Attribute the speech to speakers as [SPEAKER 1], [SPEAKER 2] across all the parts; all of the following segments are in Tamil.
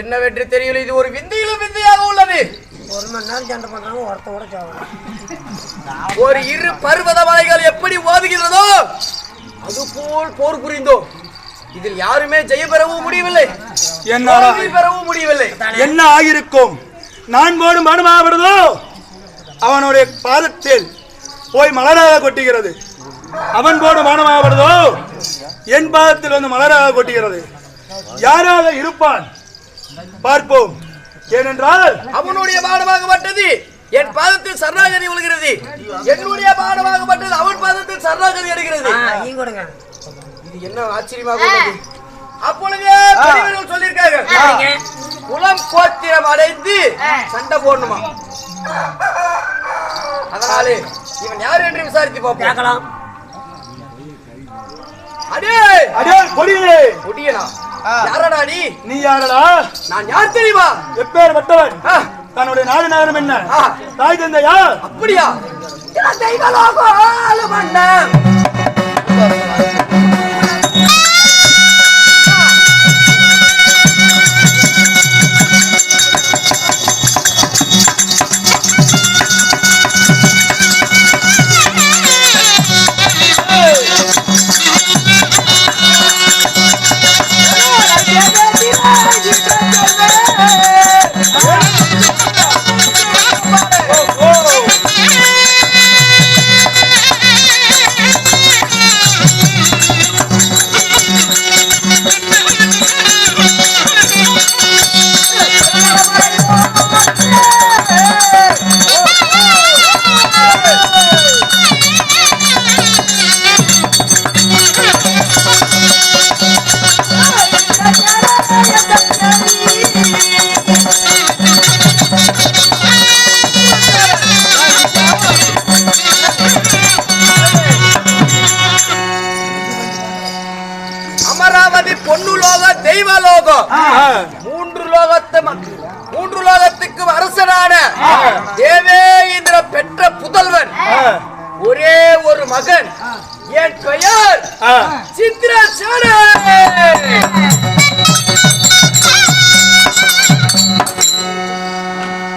[SPEAKER 1] என்னவென்று தெரியல இது ஒரு விந்தையிலும் விந்தையாக உள்ளது.
[SPEAKER 2] ஒரு மணி நேரம் சண்டை பண்றாங்க ஒருத்த கூட சாவலாம்.
[SPEAKER 1] ஒரு இரு பர்வத மலைகள் எப்படி ஓதுகிறதோ அதுபோல் போர் புரிந்தோம் இதில் யாருமே ஜெயம் பெறவும் முடியவில்லை.
[SPEAKER 3] என்ன
[SPEAKER 1] பெறவும் முடியவில்லை.
[SPEAKER 3] என்ன ஆகியிருக்கும்? நான் போடும் மனமாகிறதோ அவனுடைய பாதத்தில் போய் மலராக கொட்டுகிறது. அவன் போடும் மனமாகிறதோ என் பாதத்தில் வந்து மலராக கொட்டுகிறது. யாராக இருப்பான்? பார்ப்போம். ஏனென்றால்
[SPEAKER 1] அவனுடைய பாடமாகப்பட்டது. என் பாதத்தில் சரணாகதி விழுகிறது. என்னுடைய பாடமாகப்பட்டது அவன் பாதத்தில் சரணாகதி எடுக்கிறது
[SPEAKER 2] கொடுங்க.
[SPEAKER 1] இது என்ன ஆச்சரியமாக உள்ளது? அப்பொழுதே பெரியவர்கள் சொல்லியிருக்காங்க. குலம் கோத்திரம் அடைந்து சண்டை போடணுமா? அதனாலே இவன் யார் என்று விசாரித்து பார்ப்போம்.
[SPEAKER 2] கேட்கலாம்.
[SPEAKER 1] அடே
[SPEAKER 3] அடே கொடியே
[SPEAKER 1] முடியனா யாரடா நீ?
[SPEAKER 3] நீ யாரடா?
[SPEAKER 1] நான் யார் தெரியுமா?
[SPEAKER 3] எப்பேர் பட்டவன் தன்னுடைய நாடு நகரம் என்ன. தாய் தந்தை யார்
[SPEAKER 1] அப்படியா தெய்வலோகம் ஆளும் அண்ணன். மூன்று லோகத்து மூன்று லோகத்துக்கு அரசனான தேவேந்திர பெற்ற புதல்வன். ஒரே ஒரு மகன் என் பெயர். சித்திரசேன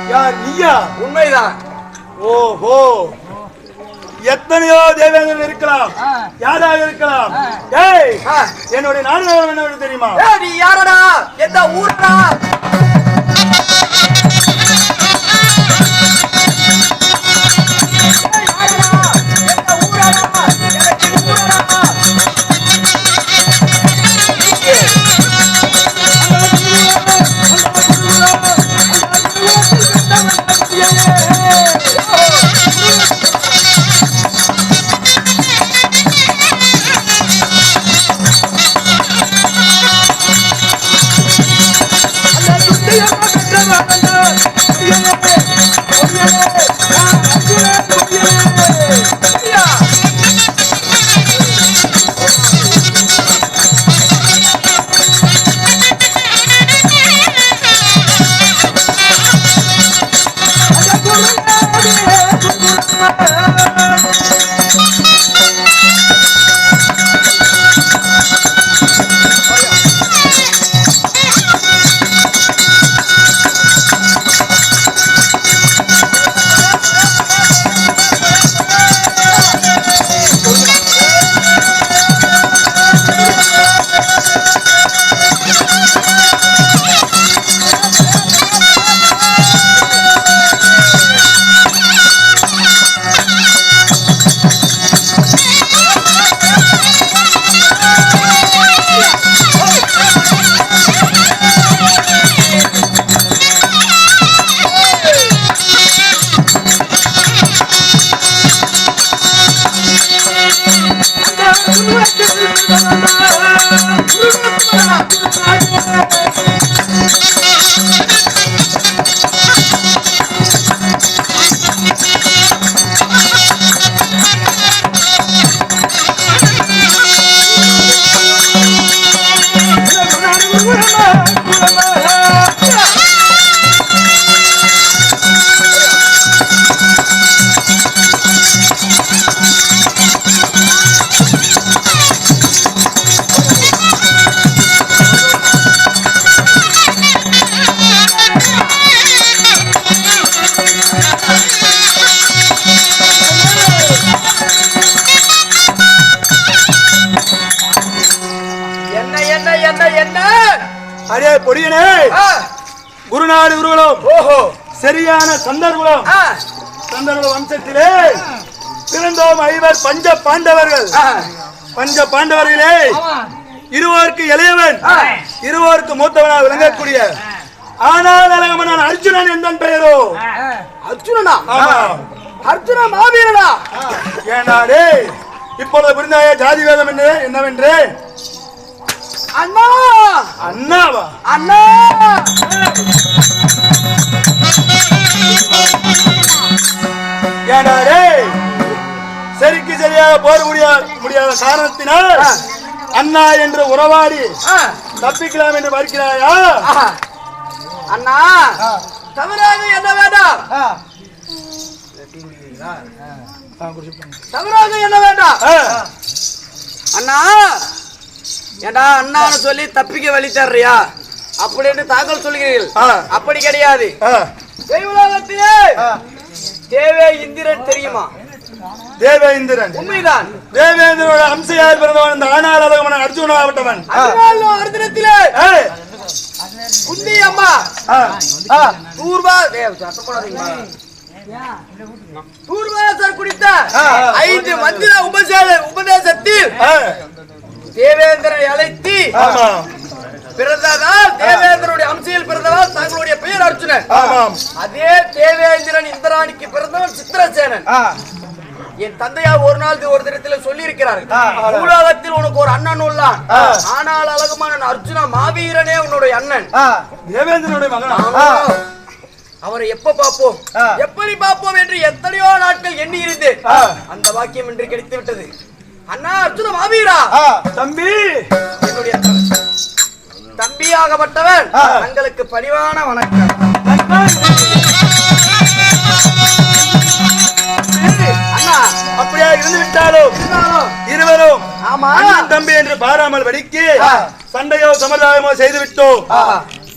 [SPEAKER 3] யார் நீயா?
[SPEAKER 1] உண்மைதான்.
[SPEAKER 3] ஓஹோ. எத்தனையோ தேவேந்திரன் இருக்கலாம். யாராக இருக்கலாம்? ஏய். என்னுடைய நாடு என்னவென்று தெரியுமா?
[SPEAKER 1] நீ யாரடா? எந்த ஊரடா?
[SPEAKER 3] அடே பொடியனே. குருநாடு குருகுலம்
[SPEAKER 1] ஓஹோ.
[SPEAKER 3] சரியான சந்தர்குலம் சந்தர்குல வம்சத்திலே பிறந்தோம் ஐவர் பஞ்ச பாண்டவர்கள். பஞ்ச பாண்டவர்களே இருவருக்கு இளையவன் இருவருக்கு மூத்தவனாக விளங்கக்கூடிய. ஆனால் அழகமனான் அர்ஜுனன் எந்த பெயரோ?
[SPEAKER 1] அர்ஜுனனா? அர்ஜுன மாவீரனா?
[SPEAKER 3] டேய் இப்பொழுது புரிந்தாய ஜாதி வேதம் என்ன என்னவென்று?
[SPEAKER 1] அண்ணா!
[SPEAKER 3] அண்ணாவா?
[SPEAKER 1] அண்ணா!
[SPEAKER 3] டேய்? சரிக்கு சரியாக போர் முடியாத முடியாத காரணத்தினால் அண்ணா என்று உறவாடி தப்பிக்கலாம் என்று பார்க்கிறாயா.
[SPEAKER 1] அண்ணா! தவறாக என்ன வேண்டாம்? தவறாக என்ன வேண்டாம்? அண்ணா! ஏண்டா அண்ணான்னு சொல்லி தப்பிக்க வழி தர்றியா? அப்படின்னு தாக்கல் சொல்கிறீர்கள். அப்படி கிடையாது. தேவே இந்திரன் தெரியுமா?
[SPEAKER 3] தேவேந்திரன்
[SPEAKER 1] உண்மைதான்.
[SPEAKER 3] தேவேந்திரோட அம்சையார் பிறந்தவன் இந்த ஆனால் அழகமன அர்ஜுனாவட்டவன்
[SPEAKER 1] அதனால அர்ஜுனத்திலே. குந்தி அம்மா. தூர்வா. தூர்வாசர் குடித்த. ஐந்து மந்திர உபசேத உபதேசத்தில் தேவேந்திரனை அழைத்து
[SPEAKER 3] ஆமா
[SPEAKER 1] பிறந்ததால் தேவேந்திரனுடைய அம்சையில் பிறந்ததால் தங்களுடைய பெயர் அர்ஜுனன். அதே தேவேந்திரன் இந்திராணிக்கு பிறந்தவன் சித்திரசேனன். என் தந்தையார் ஒரு நாள் ஒரு தினத்தில் சொல்லி இருக்கிறார் உலகத்தில் உனக்கு ஒரு அண்ணன் உள்ளான். ஆனால் அழகுமான அர்ஜுனா மாவீரனே உன்னுடைய அண்ணன்.
[SPEAKER 3] தேவேந்திரனுடைய மகனா?
[SPEAKER 1] அவரை எப்ப பார்ப்போம்? எப்படி பார்ப்போம் என்று எத்தனையோ நாட்கள் எண்ணி இருந்து
[SPEAKER 3] ஆ.
[SPEAKER 1] அந்த வாக்கியம் இன்று கிடைத்து விட்டது அண்ணா அர்ஜுன மாவீரா?
[SPEAKER 3] தம்பி.
[SPEAKER 1] என்னுடைய தம்பியாகப்பட்டவன் தங்களுக்கு பணிவான வணக்கம். அண்ணா
[SPEAKER 3] அப்படியே இருந்து விட்டாலும் இருவரும்
[SPEAKER 1] ஆமா.
[SPEAKER 3] தம்பி என்று பாராமல் வடிக்கு. சண்டையோ சமுதாயமோ செய்து விட்டோம்.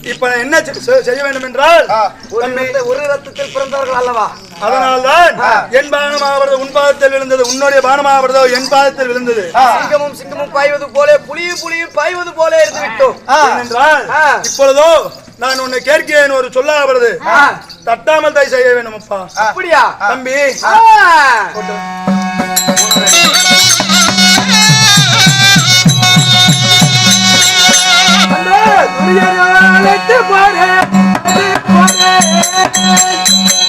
[SPEAKER 3] இப்ப என்ன செய்ய வேண்டும் என்றால்
[SPEAKER 1] ஒரு ரத்தத்தில் பிறந்தவர்கள் அல்லவா?
[SPEAKER 3] அதனால்தான் என் பானமாவது உன் பாதத்தில் விழுந்தது உன்னுடைய பானமாவதோ என் பாதத்தில் விழுந்தது.
[SPEAKER 1] சிங்கமும் சிங்கமும் பாய்வது போல புலியும் புலியும் பாய்வது போல இருந்து விட்டோம்.
[SPEAKER 3] ஏனென்றால்
[SPEAKER 1] ஆ.
[SPEAKER 3] இப்பொழுதோ நான் உன்னை கேட்கிறேன் ஒரு சொல்லாகிறது
[SPEAKER 1] ஆ.
[SPEAKER 3] தட்டாமல் தாய் செய்ய வேண்டும் அப்பா
[SPEAKER 1] அப்படியா.
[SPEAKER 3] தம்பி. Thank
[SPEAKER 4] you.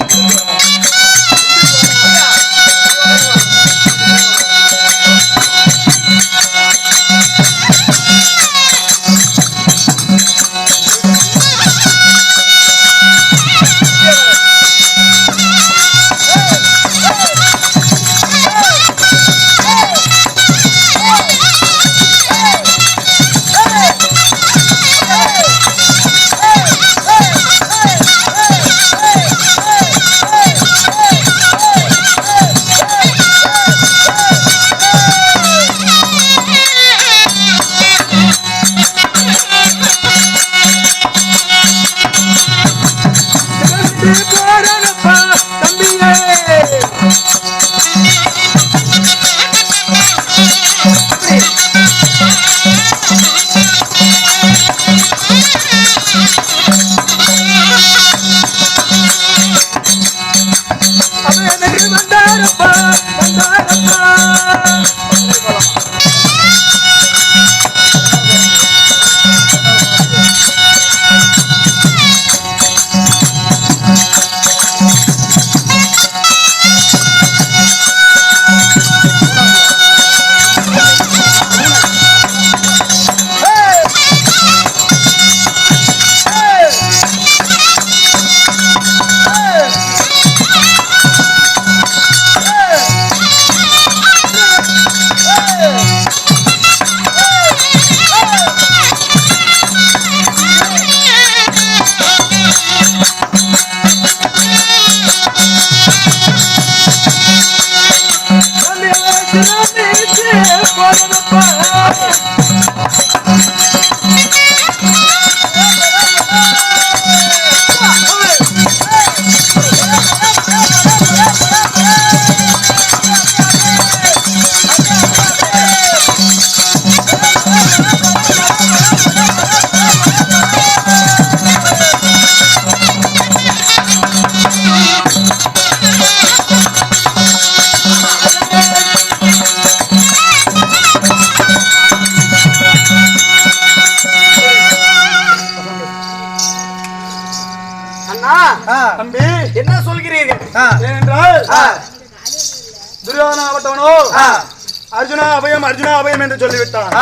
[SPEAKER 3] அர்ஜுனா அபயம் அர்ஜுனா அபயம் என்று சொல்லிவிட்டான்.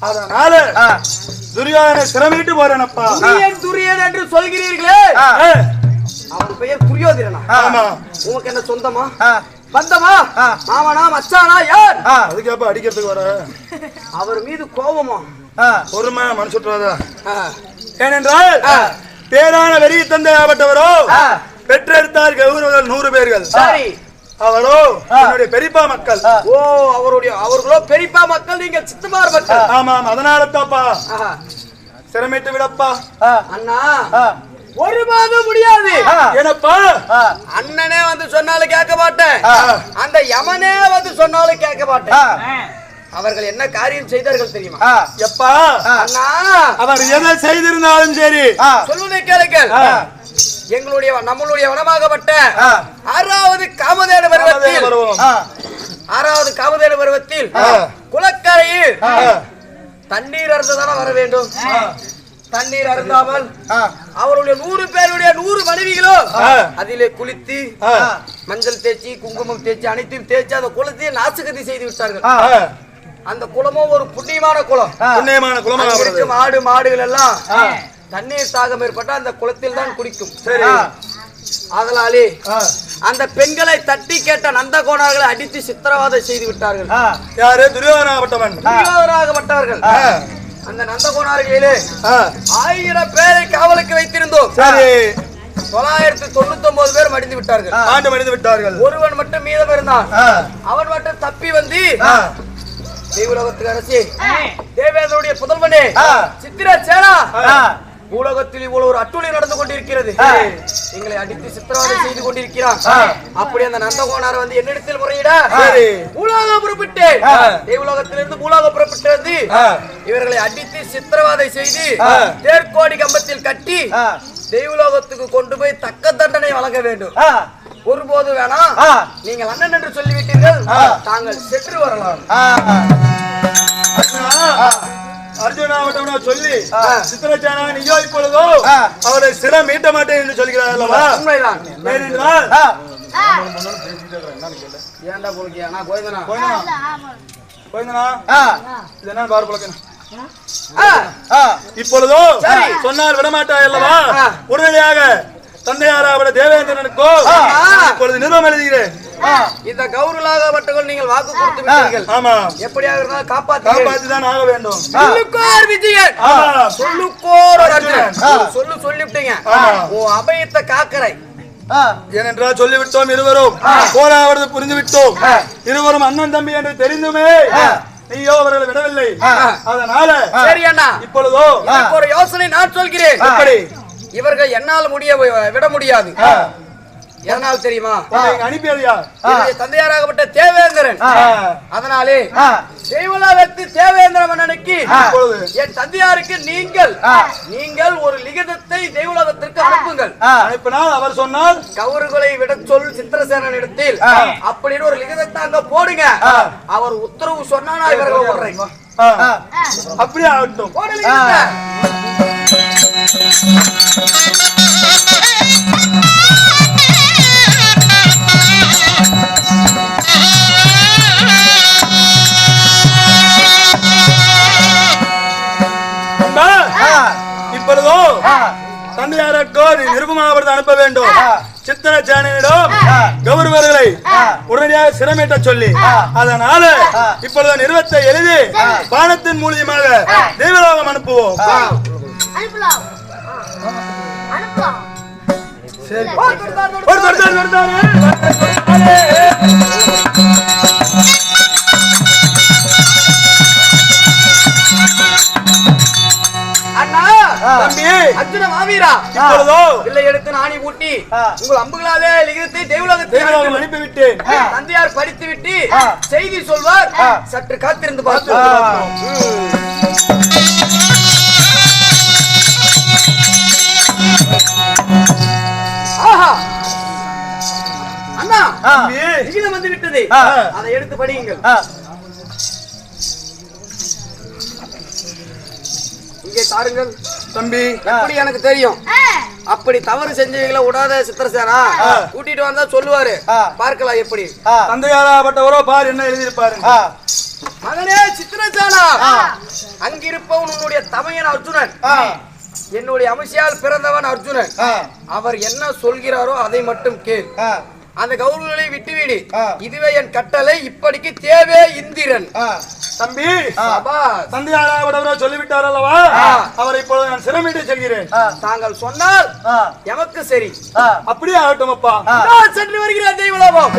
[SPEAKER 3] அதனால துரியோதனை சிரமிட்டு போறேனப்பா.
[SPEAKER 1] துரியன் துரியன் என்று சொல்கிறீர்களே. அவன் பெயர் துரியோதனா
[SPEAKER 3] ஆமா
[SPEAKER 1] உனக்கு என்ன சொந்தமா? பந்தமா. மாமனா மச்சானா யார்?
[SPEAKER 3] அதுக்கேப்ப அடிக்கிறதுக்கு வர.
[SPEAKER 1] அவர் மீது கோபமா?
[SPEAKER 3] பொறுமை மனசுட்டுறதா ஏனென்றால் பேரான வெறி தந்தை ஆபட்டவரோ
[SPEAKER 4] ஆ.
[SPEAKER 3] பெற்றெடுத்தார் கௌரவர்கள் நூறு பேர்கள்.
[SPEAKER 1] சரி.
[SPEAKER 3] அவரோ என்னுடைய பெரியப்பா மக்கள்.
[SPEAKER 1] ஓ அவருடைய அவர்களோ பெரியப்பா மக்கள் நீங்கள் சித்தமார் மக்கள்.
[SPEAKER 3] ஆமாம் அதனால தாப்பா. சிரமிட்டு விடப்பா.
[SPEAKER 1] அண்ணா ஒரு மாதம் முடியாது.
[SPEAKER 4] ஆ,
[SPEAKER 1] அண்ணனே வந்து சொன்னாலும் கேட்க மாட்டேன். அந்த யமனே வந்து சொன்னாலும் கேட்க மாட்டேன். அவர்கள் என்ன காரியம் செய்தார்கள் தெரியுமா?
[SPEAKER 3] எப்பா?
[SPEAKER 1] அண்ணா.
[SPEAKER 3] அவர் எதை செய்திருந்தாலும் சரி.
[SPEAKER 1] சொல்வதை கேளுங்கள். எங்களுடைய நம்மளுடைய வனமாகப்பட்ட. ஆறாவது காமதேன பருவத்தில் ஆறாவது காமதேன பருவத்தில். குளக்கரையில். தண்ணீர் அருந்துதானே வர வேண்டும் தண்ணீர் அருந்தாமல் அவருடைய நூறு பேருடைய நூறு மனைவிகளும். அதிலே குளித்து. மஞ்சள் தேய்ச்சி குங்குமம் தேய்ச்சி அனைத்தையும் தேய்ச்சி அந்த குளத்தையே நாசுகதி செய்து விட்டார்கள். அந்த குளமும் ஒரு புண்ணியமான குளம்.
[SPEAKER 3] புண்ணியமான
[SPEAKER 1] இருக்கும் ஆடு மாடுகள் எல்லாம். தண்ணீர் தாகம் ஏற்பட்டா அந்த குளத்தில் தான் குடிக்கும்.
[SPEAKER 3] சரி.
[SPEAKER 1] அதனாலே. அந்த பெண்களை தட்டி கேட்ட நந்தகோணர்களை அடித்து சித்திரவதை செய்து விட்டார்கள்.
[SPEAKER 3] யாரு? துரியோதனாவட்டவன்
[SPEAKER 1] துரியோதனாகப்பட்டவர்கள். அந்த நந்தகோணர்களிலே. ஆயிரம் பேரை காவலுக்கு வைத்திருந்தோம்.
[SPEAKER 3] சரி.
[SPEAKER 1] தொள்ளாயிரத்தி தொண்ணூத்தி ஒன்பது பேர் மடிந்து விட்டார்கள்.
[SPEAKER 3] ஆண்டு மடிந்து விட்டார்கள்.
[SPEAKER 1] ஒருவன் மட்டும் மீதம் இருந்தான். அவன் மட்டும் தப்பி வந்து. தெய்வலோகத்துக்கு அரசி தேவேந்திரனுடைய புதல்வனே. சித்திர சேனா பூலோகத்தில் இவ்வளவு ஒரு அட்டுழி நடந்து கொண்டிருக்கிறது. எங்களை அடித்து சித்திரவதை செய்து கொண்டிருக்கிறான். அப்படி அந்த நந்தகோணார் வந்து என்னிடத்தில் முறையிட. பூலோகம் புறப்பட்டேன். தேவலோகத்திலிருந்து பூலோகம் புறப்பட்டு வந்து
[SPEAKER 3] ஆ.
[SPEAKER 1] இவர்களை அடித்து சித்திரவதை செய்து
[SPEAKER 4] ஆ.
[SPEAKER 1] தேர்க்கோடி கம்பத்தில் கட்டி தெய்வலோகத்துக்கு கொண்டு போய் தக்க தண்டனை வழங்க வேண்டும் ஒருபோது வேணாம். நீங்கள் அண்ணன் என்று சொல்லிவிட்டீர்கள். தாங்கள் சென்று வரலாம்
[SPEAKER 3] அர்ஜுனாவட்டவனா சொல்லி. சித்திரச்சானா நீயோ இப்பொழுதோ. அவரை சிரம் மீட்ட மாட்டேன் என்று சொல்கிறார் அல்லவா
[SPEAKER 1] உண்மைதான்.
[SPEAKER 3] ஏனென்றால்
[SPEAKER 1] ஏன்டா நான் கோயந்தனா?
[SPEAKER 3] இது என்ன பாரு இப்பொழுதோ. சொன்னால் விடமாட்டாய் அல்லவா. உடனடியாக தந்தையாராவிட தேவேந்திரனுக்கோ. இப்பொழுது நிறுவம் எழுதுகிறேன்.
[SPEAKER 1] இந்த கௌரலாகப்பட்டவர்கள் நீங்கள் வாக்கு கொடுத்து விட்டீர்கள்.
[SPEAKER 3] ஆமா.
[SPEAKER 1] எப்படியாக இருந்தாலும் காப்பாற்று
[SPEAKER 3] காப்பாற்றி தான் ஆக வேண்டும்.
[SPEAKER 1] சொல்லுக்கோர் விஜயன்.
[SPEAKER 3] ஆமா.
[SPEAKER 1] சொல்லுக்கோர் அர்ஜுனன். சொல்லு சொல்லிவிட்டீங்க.
[SPEAKER 3] ஆமா.
[SPEAKER 1] உன் அபயத்தை காக்கரை.
[SPEAKER 3] ஏனென்றால் சொல்லிவிட்டோம் இருவரும். போராவது புரிந்து விட்டோம் இருவரும் அண்ணன் தம்பி என்று தெரிந்துமே. நீயோ அவர்களை விடவில்லை. அதனால
[SPEAKER 1] சரி அண்ணா.
[SPEAKER 3] இப்பொழுதோ
[SPEAKER 1] ஒரு யோசனை நான் சொல்கிறேன்.
[SPEAKER 3] எப்படி?
[SPEAKER 1] இவர்கள் என்னால் முடிய விட முடியாது. எதனால் தெரியுமா?
[SPEAKER 3] உன்னை இங்க அனுப்பியது யார்?
[SPEAKER 1] என்னுடைய தந்தையாராகப்பட்ட தேவேந்திரன். அதனாலே
[SPEAKER 4] ஆ,
[SPEAKER 1] தெய்வலோகத்து தேவேந்திர மன்னனுக்கு என் தந்தையாருக்கு நீங்கள் நீங்கள் ஒரு லிகிதத்தை தெய்வலோகத்திற்கு அனுப்புங்கள்.
[SPEAKER 3] அனுப்பினால் அவர் சொன்னால்
[SPEAKER 1] கவுறுகளை விட சொல் சித்திரசேனன் இடத்தில் அப்படின்னு ஒரு லிகிதத்தை அங்க போடுங்க. அவர் உத்தரவு சொன்னா நான் இவர்களை
[SPEAKER 3] அப்படியே ஆகட்டும். நீ நிருபமாவதை அனுப்ப வேண்டும்.
[SPEAKER 4] ஆ.
[SPEAKER 3] சித்திர சேனையிடம்
[SPEAKER 4] ஆ.
[SPEAKER 3] கௌரவர்களை உடனடியாக சிரமேற்ற சொல்லி அதனால. இப்பொழுது நிறுவத்தை எழுதி பானத்தின் மூலியமாக தெய்வலோகம் அனுப்புவோம்.
[SPEAKER 5] அனுப்பலாம் அனுப்பலாம்
[SPEAKER 1] கொடுத்தாரு,
[SPEAKER 3] ஒரு தொடுத்தாரு.
[SPEAKER 1] அண்ணா
[SPEAKER 3] தம்பி
[SPEAKER 1] அர்ஜுன மாவீரா
[SPEAKER 3] இப்பொழுதோ
[SPEAKER 1] இல்லை எடுத்து நாணி ஊட்டி. உங்கள் அம்புகளாலே லிகிதத்தை தெய்வலோகத்தில்
[SPEAKER 3] அனுப்பிவிட்டேன்
[SPEAKER 1] தந்தையார் படித்து விட்டு. செய்தி சொல்வார். சற்று காத்திருந்து பார்த்து
[SPEAKER 4] ஆ.
[SPEAKER 1] அதை எடுத்து படியுங்கள். இங்கே தாருங்கள்
[SPEAKER 3] தம்பி.
[SPEAKER 1] எப்படி எனக்கு தெரியும்? அப்படி தவறு செஞ்சவங்களை விடாத சித்திரசேனா? கூட்டிட்டு வந்தா சொல்லுவாரு. பார்க்கலாம் எப்படி.
[SPEAKER 3] தந்தையாராப்பட்டவரோ பார் என்ன எழுதியிருப்பாரு
[SPEAKER 1] மகனே சித்திரசேனா. அங்கிருப்பவன் உன்னுடைய தமையன் அர்ஜுனன். என்னுடைய அமிஷியால் பிறந்தவன் அர்ஜுனன். அவர் என்ன சொல்கிறாரோ அதை மட்டும் கேள். அந்த கௌரவங்களை விட்டுவிடு. இதுவே என் கட்டளை இப்படிக்கு தேவே இந்திரன்.
[SPEAKER 3] தம்பி. தந்தையாராப்பட்டவரோ சொல்லிவிட்டார் அல்லவா. அவரை இப்பொழுது நான் சிரமிட்டு செல்கிறேன்.
[SPEAKER 1] தாங்கள் சொன்னால் எமக்கு சரி.
[SPEAKER 3] அப்படியே ஆகட்டும் அப்பா
[SPEAKER 1] சென்று வருகிறேன் தெய்வலாபம்.